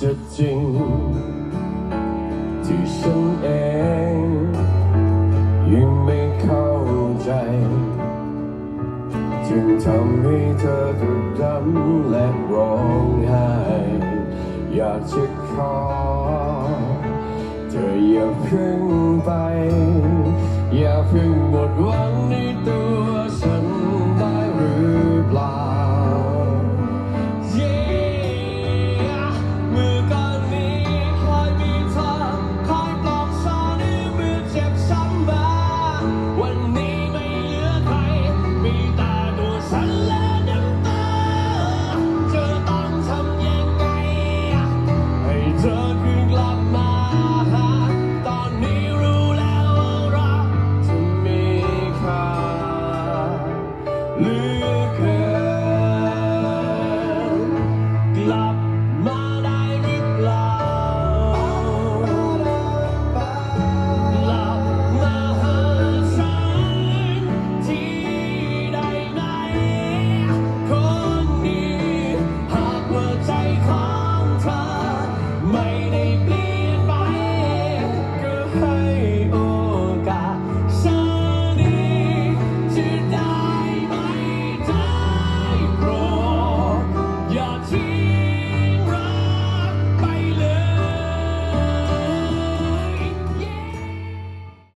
จะจริง ที่ฉันเองยังไม่เข้าใจ จึงทำให้เธอดุดดำและร้องไห้อยากจะขอ เธออย่าเพึ่งไป Mm.